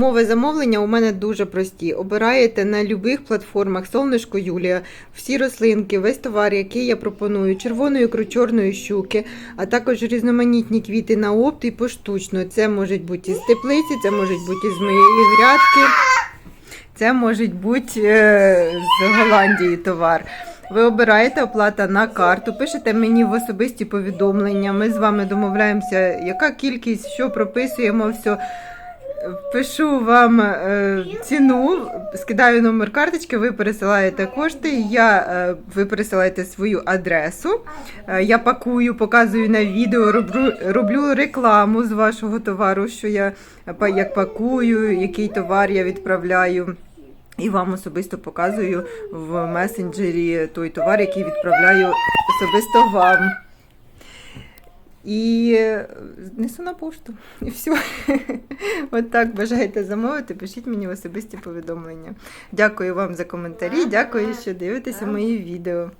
Мови замовлення у мене дуже прості. Обираєте на будь-яких платформах Солнишко Юлія, всі рослинки, весь товар, який я пропоную, червоної ікру, чорної щуки, а також різноманітні квіти на опт і поштучно. Це можуть бути із теплиці, це можуть бути із моєї грядки, це можуть бути е, з Голландії товар. Ви обираєте оплата на карту, пишете мені в особисті повідомлення. Ми з вами домовляємося, яка кількість, що прописуємо, все. Пишу вам е, ціну, скидаю номер карточки, ви пересилаєте кошти. Я, е, ви пересилаєте свою адресу. Е, я пакую, показую на відео, роблю, роблю рекламу з вашого товару, що я як пакую, який товар я відправляю. І вам особисто показую в месенджері той товар, який відправляю особисто вам. І е, несу на пошту. І все. От так бажаєте замовити, пишіть мені в особисті повідомлення. Дякую вам за коментарі, дякую, що дивитеся мої відео.